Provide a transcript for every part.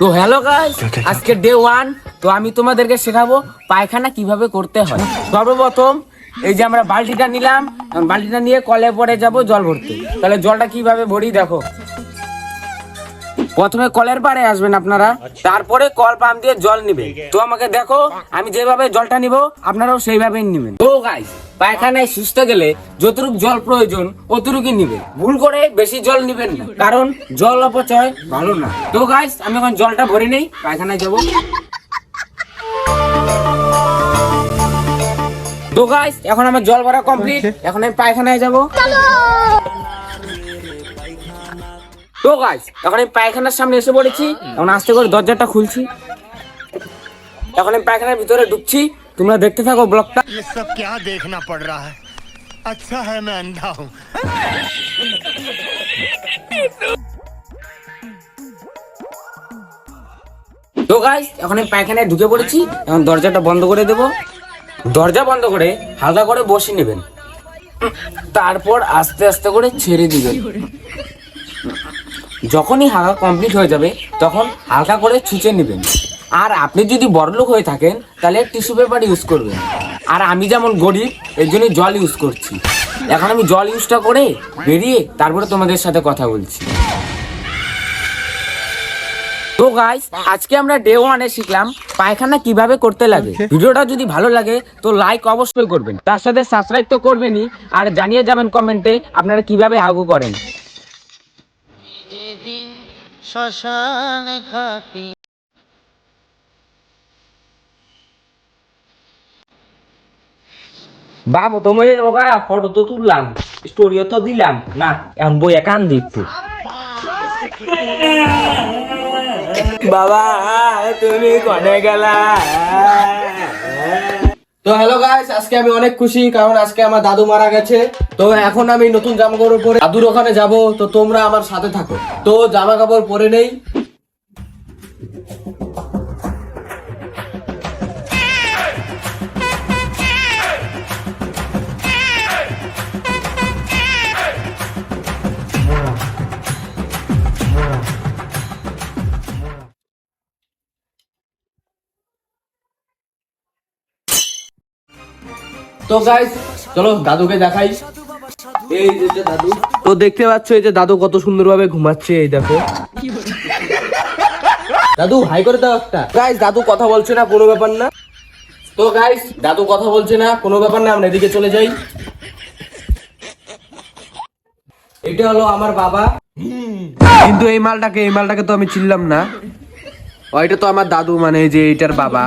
তো hello guys আজকে day one তো আমি তোমাদেরকে শেখাবো পায়খানা কীভাবে করতে হয়। সর্বপ্রথম এই যে আমরা বালতিটা নিলাম বালতিটা নিয়ে কলে পরে যাব জল ভরতে। তাহলে জলটা কীভাবে ভরি দেখো। প্রথমে কলের পাড়ে আসবেন আপনারা তারপরে কল পাম্প দিয়ে জল নিবে তো আমাকে দেখো আমি যেভাবে জলটা নিব আপনারাও সেইভাবেই নিবেন। তো গাইস পায়খানায় সুস্থ গেলে যতটুকু জল প্রয়োজন অতটুকুই নিবে ভুল করে বেশি জল নিবেন না কারণ জল অপচয় ভালো না। তো গাইস আমি এখন জলটা ভরে নেই পায়খানায় যাব। তো গাইস এখন আমার জল ভরা কমপ্লিট এখন আমি পায়খানায় যাব। তো গাইস এখন আমি পায়খানার সামনে এসে পড়েছি এখন আস্তে করে দরজাটা খুলছি এখন আমি পায়খানার ভিতরে ঢুকছি তোমরা দেখতে থাকো ব্লগটা ये सब क्या देखना पड़ रहा है अच्छा है मैं अंधा हूँ তো গাইস এখন আমি পায়খানায় ঢুকে পড়েছি এখন দরজাটা বন্ধ করে দেব দরজা বন্ধ করে হালকা করে বসে নেবেন তারপর আস্তে আস্তে করে ছেড়ে দিবেন যখনই হালকা কমপ্লিট হয়ে যাবে তখন হালকা করে ছুঁচে নেবেন। আর আপনি যদি বড়লোক হয়ে থাকেন তাহলে টিস্যু পেপার ইউজ করবেন। আর আমি যেমন গরিব এর জন্য জল ইউজ করছি। এখন আমি জল ইউজটা করে বেরিয়ে তারপরে তোমাদের সাথে কথা বলছি। তো গাইস আজকে আমরা ডে ওয়ানে শিখলাম পায়খানা কীভাবে করতে লাগে। ভিডিওটা যদি ভালো লাগে তো লাইক অবশ্যই করবেন। তার সাথে সাবস্ক্রাইব তো করবেনই আর জানিয়ে যাবেন কমেন্টে আপনারা কীভাবে হাগু করেন। যেদিন শ্মশান ঘাটে বাবু তুমি ওগা ফটো তো তুললাম স্টোরিও তো দিলাম। না এখন বই একান দিচ্ছি। বাবা তুমি কনে গেলা? তো হ্যালো গাইস আজকে আমি অনেক খুশি, কারণ আজকে আমার দাদু মারা গেছে। তো এখন আমি নতুন জামা কাপড় পরে দাদুর ওখানে যাব, তো তোমরা আমার সাথে থাকো। তো জামা কাপড় পরে নেই। তো গাইস চলো দাদুকে দেখাই। এই যে দাদু। তো দেখতে পাচ্ছ এই যে দাদু কত সুন্দরভাবে ঘুমাচ্ছে এই দেখো। দাদু হাই করে দাও একটা। গাইস দাদু কথা বলছে না কোনো ব্যাপার না। তো গাইস দাদু কথা বলছে না কোনো ব্যাপার না আমরা এদিকে চলে যাই। এটা হলো আমার বাবা। কিন্তু এই মালটাকে এই মালটাকে তো আমি চিনলাম না। ও, এটা তো আমার দাদু মানে যে এইটার বাবা।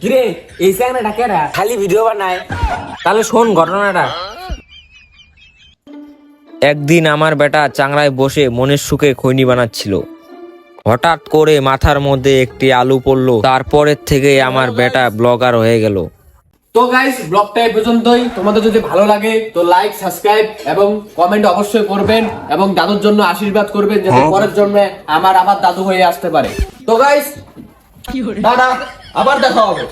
কিরে এই স্যাংরা ডাকেরা খালি ভিডিও বানায়। তাহলে শোন ঘটনাটা। একদিন আমার বেটা চাংড়ায় বসে মনের সুখে খৈনি বানাচ্ছিল। হঠাৎ করে মাথার মধ্যে একটি আলু পড়ল। তারপরের থেকে আমার বেটা ব্লগার হয়ে গেল। তো গাইস ব্লগটা এই পর্যন্তই। তোমাদের যদি ভালো লাগে তো লাইক সাবস্ক্রাইব এবং কমেন্ট অবশ্যই করবেন এবং দাদুর জন্য আশীর্বাদ করবেন যাতে পরের জন্মে আমার আবার দাদু হয়ে আসতে পারে। তো গাইস দাদা আবার দেখা হবে।